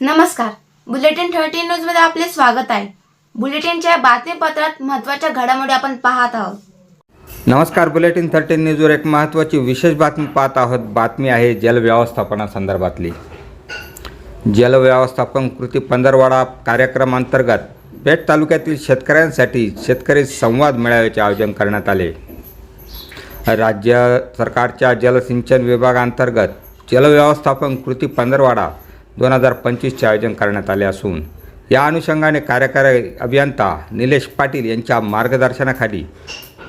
नमस्कार. Bulletin thirty न्यूजमध्ये आपले स्वागत आहे. बुलेटिनच्या बातमीपत्रात महत्त्वाच्या घडामोडी आपण पाहत आहोत. नमस्कार बुलेटिन थर्टीन न्यूजवर एक महत्त्वाची विशेष बातमी पाहत आहोत. बातमी आहे जलव्यवस्थापनासंदर्भातली जलव्यवस्थापन कृती पंधरवाडा कार्यक्रमांतर्गत पेठ तालुक्यातील शेतकऱ्यांसाठी शेतकरी संवाद मेळाव्याचे आयोजन करण्यात आले. राज्य सरकारच्या जलसिंचन विभागांतर्गत जलव्यवस्थापन कृती पंधरवाडा दोन हजार पंचवीसचे आयोजन करण्यात आले असून या अनुषंगाने कार्यकारी अभियंता निलेश पाटील यांच्या मार्गदर्शनाखाली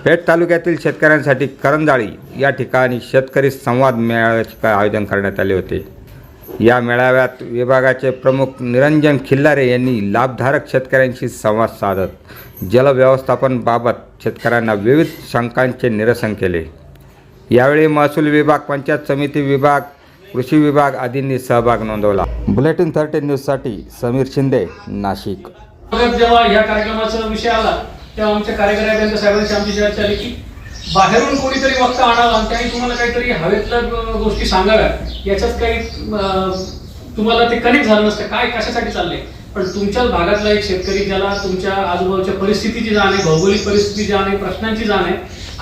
पेठ तालुक्यातील शेतकऱ्यांसाठी करंजाळी या ठिकाणी शेतकरी संवाद मेळाव्याचे आयोजन करण्यात आले होते. या मेळाव्यात विभागाचे प्रमुख निरंजन खिल्लारे यांनी लाभधारक शेतकऱ्यांशी संवाद साधत जलव्यवस्थापनबाबत शेतकऱ्यांना विविध शंकांचे निरसन केले. यावेळी महसूल विभाग पंचायत समिती विभाग कृषी विभाग आदींनी सहभाग नोंदवला. बुलेटिन थर्टीन न्यूजसाठी समीर शिंदे नाशिक. परत जेव्हा या कार्यक्रमाचा विषय आला तेव्हा आमच्या कार्यकारी साहेबांची आमची चर्चा झाली की बाहेरून कोणीतरी वक्ता आणावा आणि त्यांनी तुम्हाला काहीतरी हवेतल्या गोष्टी सांगाव्या. याच्यात काही तुम्हाला ते कनेक्ट झालं नसतं. काय कशासाठी चाललंय? पण तुमच्याच भागातला एक शेतकरी ज्याला तुमच्या आजूबाजूच्या परिस्थितीची जाण आहे भौगोलिक परिस्थिती जाण आहे प्रश्नांची जाण आहे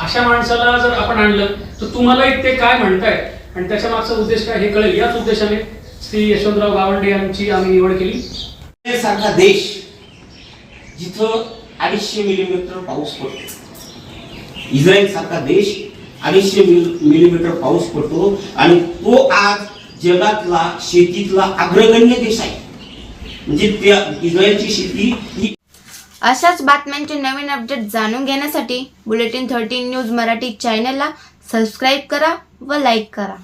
अशा माणसाला जर आपण आणलं तर तुम्हालाही ते काय म्हणताय आणि त्याच्या मागचा उद्देश काय हे कळेल. याच उद्देशाने श्री यशवंतराव गावंडे यांची आम्ही निवड केली. सारखा देश जिथं अडीचशे मिलीमीटर पाऊस पडतो. इस्रायल सारखा देश अडीचशे मिल- मिलीमीटर पाऊस पडतो आणि तो आज जगातला शेतीतला अग्रगण्य देश आहे. म्हणजे त्या इस्रायलची शेती ही अशाच बातम्यांचे नवीन अपडेट जाणून घेण्यासाठी बुलेटिन थर्टी न्यूज मराठी चॅनलला सबस्क्राईब करा. व लाईक करा.